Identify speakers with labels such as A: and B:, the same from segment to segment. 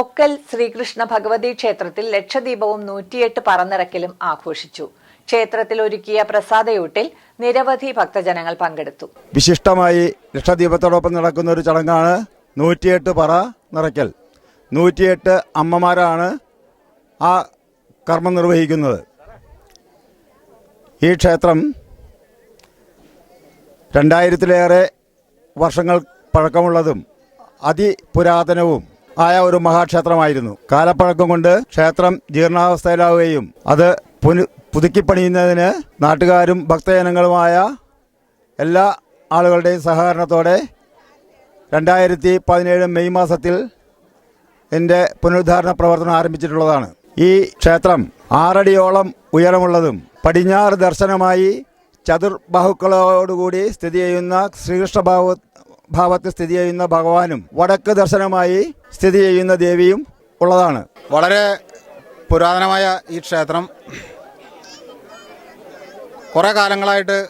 A: ഒക്കൽ ശ്രീകൃഷ്ണ ഭഗവതി ക്ഷേത്രത്തിൽ ലക്ഷദീപവും നൂറ്റിയെട്ട് പറന്നിറക്കലും ആഘോഷിച്ചു. ക്ഷേത്രത്തിൽ ഒരുക്കിയ പ്രസാദയൂട്ടിൽ നിരവധി ഭക്തജനങ്ങൾ പങ്കെടുത്തു.
B: വിശിഷ്ടമായി ലക്ഷദീപത്തോടൊപ്പം നടക്കുന്ന ഒരു ചടങ്ങാണ് നൂറ്റിയെട്ട് പറ നിറയ്ക്കൽ. നൂറ്റിയെട്ട് അമ്മമാരാണ് ആ കർമ്മം നിർവഹിക്കുന്നത്. ഈ ക്ഷേത്രം രണ്ടായിരത്തിലേറെ വർഷങ്ങൾ പഴക്കമുള്ളതും അതിപുരാതനവും ആയ ഒരു മഹാക്ഷേത്രമായിരുന്നു. കാലപ്പഴക്കം കൊണ്ട് ക്ഷേത്രം ജീർണാവസ്ഥയിലാവുകയും അത് പുനു പുതുക്കിപ്പണിയുന്നതിന് നാട്ടുകാരും ഭക്തജനങ്ങളുമായ എല്ലാ ആളുകളുടെയും സഹകരണത്തോടെ രണ്ടായിരത്തി പതിനേഴ് മെയ് മാസത്തിൽ എന്റെ പുനരുദ്ധാരണ പ്രവർത്തനം ആരംഭിച്ചിട്ടുള്ളതാണ്. ഈ ക്ഷേത്രം ആറടിയോളം ഉയരമുള്ളതും പടിഞ്ഞാറ് ദർശനമായി ചതുർബാഹുക്കളോടുകൂടി സ്ഥിതി ചെയ്യുന്ന ശ്രീകൃഷ്ണ ഭാവ ഭാവത്തിൽ സ്ഥിതി ചെയ്യുന്ന ഭഗവാനും വടക്ക് ദർശനമായി സ്ഥിതി ചെയ്യുന്ന ദേവിയും ഉള്ളതാണ്.
C: വളരെ പുരാതനമായ ഈ ക്ഷേത്രം കുറേ കാലങ്ങളായിട്ട്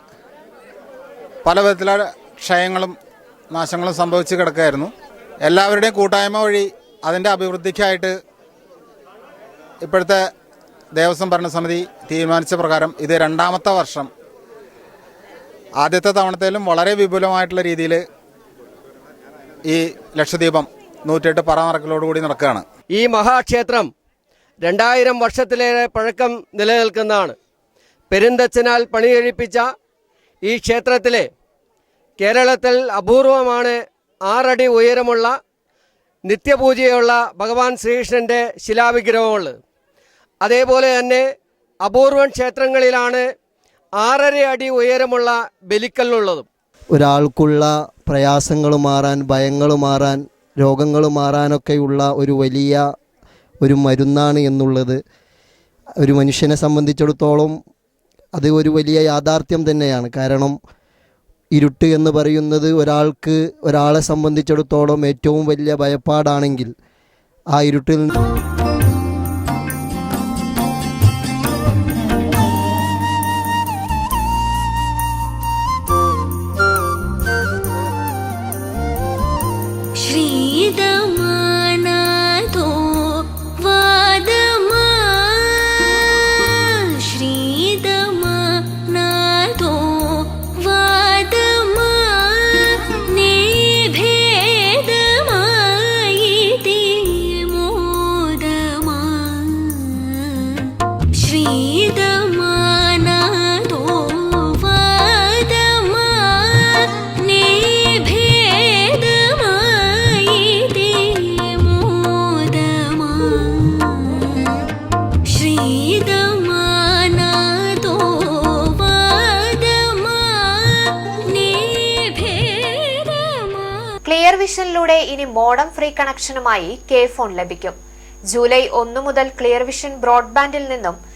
C: പല വിധത്തിലുള്ള ക്ഷയങ്ങളും നാശങ്ങളും സംഭവിച്ച് കിടക്കുകയായിരുന്നു. എല്ലാവരുടെയും കൂട്ടായ്മ വഴി അതിന്റെ അഭിവൃദ്ധിക്കായിട്ട് ഇപ്പോഴത്തെ ദേവസ്വം ഭരണസമിതി തീരുമാനിച്ച പ്രകാരം ഇത് രണ്ടാമത്തെ വർഷം. ആദ്യത്തെ തവണത്തേലും വളരെ വിപുലമായിട്ടുള്ള രീതിയിൽ ഈ ലക്ഷദ്വീപം നൂറ്റെട്ട് പറമറക്കലോടുകൂടി നടക്കുകയാണ്.
D: ഈ മഹാക്ഷേത്രം രണ്ടായിരം വർഷത്തിലേറെ പഴക്കം നിലനിൽക്കുന്നതാണ്. പെരുന്തച്ചനാൽ പണികഴിപ്പിച്ച ഈ ക്ഷേത്രത്തിലെ കേരളത്തിൽ അപൂർവമാണ് ആറടി ഉയരമുള്ള നിത്യപൂജയുള്ള ഭഗവാൻ ശ്രീകൃഷ്ണന്റെ ശിലാവിഗ്രഹമുള്ളത്. അതേപോലെ തന്നെ അപൂർവം ക്ഷേത്രങ്ങളിലാണ് ആറര അടി ഉയരമുള്ള ബലിക്കല്ലുള്ളതും.
E: ഒരാൾക്കുള്ള പ്രയാസങ്ങൾ മാറാൻ ഭയങ്ങൾ മാറാൻ രോഗങ്ങൾ മാറാനൊക്കെയുള്ള ഒരു വലിയ ഒരു മരുന്നാണ് എന്നുള്ളത്. ഒരു മനുഷ്യനെ സംബന്ധിച്ചിടത്തോളം അത് ഒരു വലിയ യാഥാർത്ഥ്യം തന്നെയാണ്. കാരണം ഇരുട്ട് എന്ന് പറയുന്നത് ഒരാൾക്ക് ഒരാളെ സംബന്ധിച്ചിടത്തോളം ഏറ്റവും വലിയ ഭയപ്പാടാണെങ്കിൽ ആ ഇരുട്ടിൽ
F: ക്ലിയർ ഇനി മോഡം ഫ്രീ കണക്ഷനുമായി കെ ഫോൺ ലഭിക്കും. ജൂലൈ ഒന്നു മുതൽ ക്ലിയർ വിഷൻ ബ്രോഡ്ബാൻഡിൽ നിന്നും